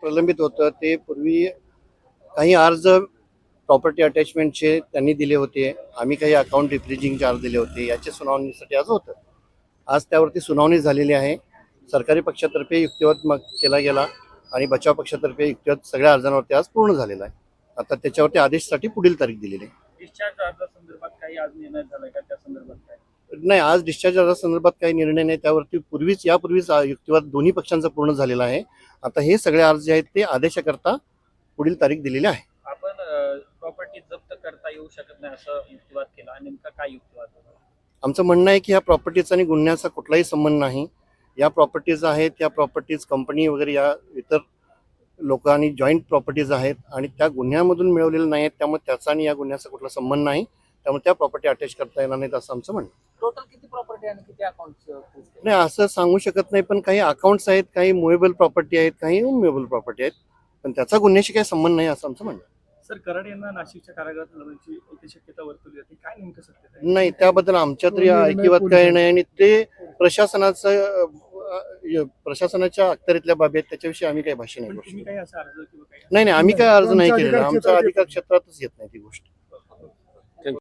प्रलंबित होतं ते पूर्वी काही अर्ज प्रॉपर्टी अटॅचमेंटचे त्यांनी दिले होते. आम्ही काही अकाउंट रिफ्रिजिंग चार्ज दिले होते. याच्या सुनावणीसाठी आज होतं. आज त्यावरती सुनावणी झालेली आहे. सरकारी पक्षातर्फे युक्तिवाद मग केला गेला आणि बचाव पक्षातर्फे युक्तिवाद सगळ्या अर्जांवरती आज पूर्ण झालेला आहे. आता त्याच्यावरती आदेशसाठी पुढील तारीख दिलेली आहे. डिस्चार्ज अर्जासंदर्भात काही आज निर्णय झालाय का? त्या संदर्भात नाही आज डिस्चार्ज अर्जासंदर्भात काही निर्णय नाही त्यावरती पूर्वीच यापूर्वीच युक्तिवाद दोन्ही पक्षांचा पूर्ण झालेला आहे. आता हे सगळे अर्ज जे आहेत ते आदेशाकरता पुढील तारीख दिलेली आहे. आपण प्रॉपर्टी जप्त करता येऊ शकत नाही असं युक्तिवाद केला. नेमका काय युक्तिवाद? आमचं म्हणणं आहे की ह्या प्रॉपर्टीचा आणि गुन्ह्याचा कुठलाही संबंध नाही. या प्रॉपर्टीज आहेत या प्रॉपर्टीज कंपनी वगैरे या इतर लोकांनी जॉईंट प्रॉपर्टीज आहेत आणि त्या गुन्ह्यामधून मिळवलेल्या नाही आहेत त्यामुळे त्याचा आणि या गुन्ह्याचा कुठला संबंध नाही. त्यामुळे त्या प्रॉपर्टी अटॅच करता येणार नाहीत असं आमचं म्हणणं. टोटल किती प्रॉपर्टी आणि किती अकाउंट नाही असं सांगू शकत नाही पण काही अकाउंट्स आहेत काही मुवेबल प्रॉपर्टी आहेत काही अनमुवेबल प्रॉपर्टी आहेत. पण त्याचा गुन्ह्याशी काही संबंध नाही असं आमचं म्हणणं. सर कराड यांना नाशिकच्या कारागृहात हलवण्याची एक शक्यता वर्तवली जाते. काय नेमकं सत्य आहे? नाही त्याबद्दल आमच्या तरी ऐकिवात काही नाही आणि ते प्रशासनाचं अं, प्रशासनाच्या अखत्यारीतल्या बाबी आहेत त्याच्याविषयी आम्ही काही भाष्य नाही पण करू तुम्ही शकत. काही असं अर्ज किंवा काही नाही नाही आम्ही काय अर्ज नाही केलेला. क्षेत्रात अधिकार क्षेत्रातच येत नाही ती गोष्ट.